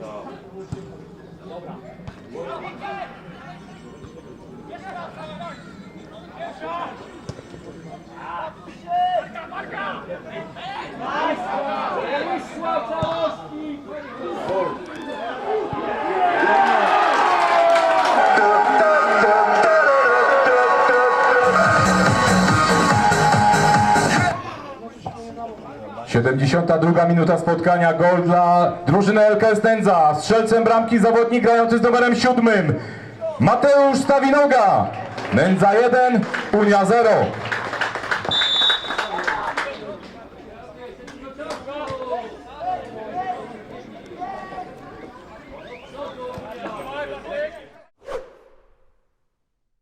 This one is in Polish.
Marka! Marka! Marka! Marka! 72 minuta spotkania, gol dla drużyny LK Stędza. Strzelcem bramki zawodnik grający z numerem 7. Mateusz Stawinoga. Nędza 1, Unia 0.